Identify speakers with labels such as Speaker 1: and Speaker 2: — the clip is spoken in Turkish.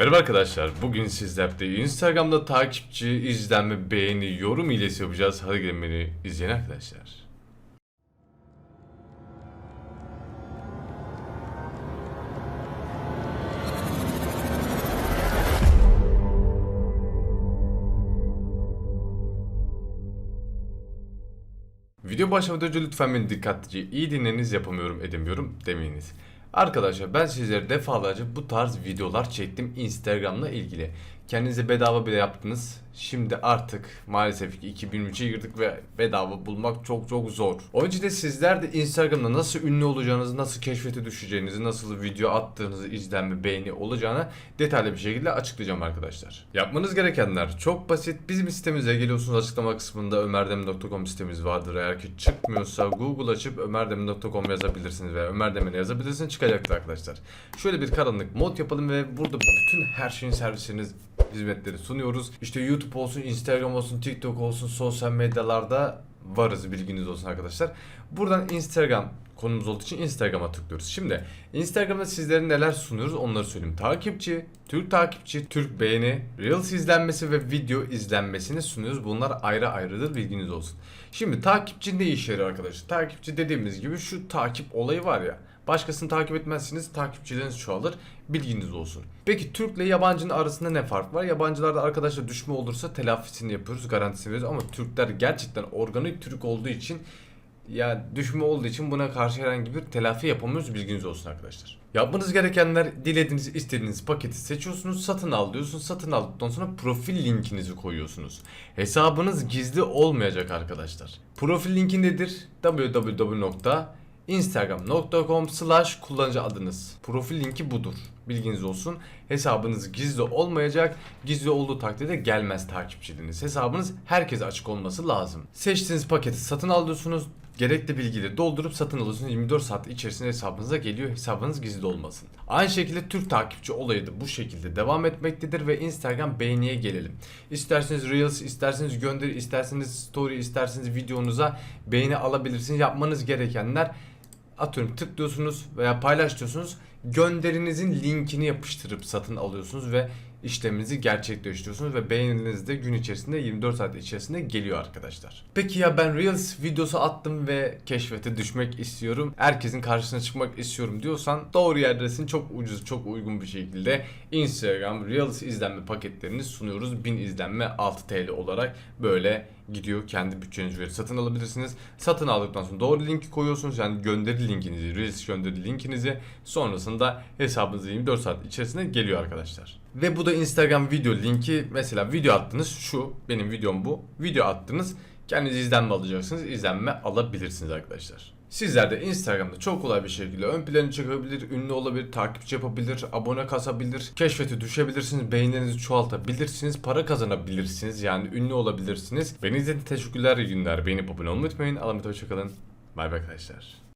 Speaker 1: Merhaba arkadaşlar. Bugün sizlerle Instagram'da takipçi, izlenme, beğeni, yorum hilesi yapacağız. Hadi gelin beni izleyin arkadaşlar. Video başlamadan önce lütfen beni dikkatlice iyi dinleniz yapamıyorum edemiyorum demeyiniz. Arkadaşlar ben sizlere defalarca bu tarz videolar çektim Instagram'la ilgili. Kendinize bedava bile yaptınız. Şimdi artık maalesef ki 2023'e girdik ve bedava bulmak çok çok zor. Onun için de sizler de Instagram'da nasıl ünlü olacağınızı, nasıl keşfete düşeceğinizi, nasıl video attığınızı, izlenme, beğeni olacağını detaylı bir şekilde açıklayacağım arkadaşlar. Yapmanız gerekenler çok basit. Bizim sitemize geliyorsunuz açıklama kısmında ömerdemir.com sitemiz vardır. Eğer ki çıkmıyorsa Google açıp ömerdemir.com yazabilirsiniz veya ömerdemir yazabilirsiniz çıkacaktır arkadaşlar. Şöyle bir karanlık mod yapalım ve burada bütün her şeyin servisiniz hizmetleri sunuyoruz. İşte YouTube olsun, Instagram olsun, TikTok olsun, sosyal medyalarda varız bilginiz olsun arkadaşlar. Buradan Instagram konumuz olduğu için Instagram'a tıklıyoruz. Şimdi Instagram'da sizlere neler sunuyoruz onları söyleyeyim. Takipçi, Türk takipçi, Türk beğeni, Reels izlenmesi ve video izlenmesini sunuyoruz. Bunlar ayrı ayrıdır bilginiz olsun. Şimdi takipçi ne işe yarıyor arkadaşlar? Takipçi dediğimiz gibi şu takip olayı var ya. Başkasını takip etmezsiniz takipçileriniz çoğalır. Bilginiz olsun. Peki Türk ile yabancının arasında ne fark var? Yabancılarda arkadaşlar düşme olursa telafisini yapıyoruz, garantisini veriyoruz ama Türkler gerçekten organik Türk olduğu için ya düşme olduğu için buna karşı herhangi bir telafi yapamıyoruz bilginiz olsun arkadaşlar. Yapmanız gerekenler dilediğiniz istediğiniz paketi seçiyorsunuz satın al diyorsunuz satın aldıktan sonra profil linkinizi koyuyorsunuz. Hesabınız gizli olmayacak arkadaşlar. Profil linki nedir? www.instagram.com slash kullanıcı adınız. Profil linki budur. Bilginiz olsun. Hesabınız gizli olmayacak. Gizli olduğu takdirde gelmez takipçiliğiniz. Hesabınız herkese açık olması lazım. Seçtiğiniz paketi satın alıyorsunuz. Gerekli bilgileri doldurup satın alıyorsunuz. 24 saat içerisinde hesabınıza geliyor. Hesabınız gizli olmasın. Aynı şekilde Türk takipçi olayı da bu şekilde devam etmektedir ve Instagram beğeniye gelelim. İsterseniz Reels, isterseniz gönderi, isterseniz story, isterseniz videonuza beğeni alabilirsiniz. Yapmanız gerekenler atıyorum tıklıyorsunuz veya paylaş diyorsunuz. Gönderinizin linkini yapıştırıp satın alıyorsunuz ve işleminizi gerçekleştiriyorsunuz ve beğeniniz de gün içerisinde 24 saat içerisinde geliyor arkadaşlar. Peki ya ben Reels videosu attım ve keşfete düşmek istiyorum. Herkesin karşısına çıkmak istiyorum diyorsan doğru yerdesin. Çok ucuz, çok uygun bir şekilde Instagram Reels izlenme paketlerini sunuyoruz. 1000 izlenme 6 TL olarak böyle gidiyor. Kendi bütçeniz göre satın alabilirsiniz. Satın aldıktan sonra doğru linki koyuyorsunuz. Yani gönderi linkinizi, Reels gönderi linkinizi sonrasında hesabınıza 24 saat içerisinde geliyor arkadaşlar. Ve bu da Instagram video linki. Mesela video attınız şu benim videom bu. Video attınız. Kendiniz izlenme alacaksınız. İzlenme alabilirsiniz arkadaşlar. Sizler de Instagram'da çok kolay bir şekilde ön plana çıkabilir, ünlü olabilir, takipçi yapabilir, abone kasabilir, keşfete düşebilirsiniz, beğenilerinizi çoğaltabilirsiniz, para kazanabilirsiniz yani ünlü olabilirsiniz. Beni izlediğiniz teşekkürler, iyi günler. Beğenip abone olmayı unutmayın. Allah'a hoşçakalın. Bay bay arkadaşlar.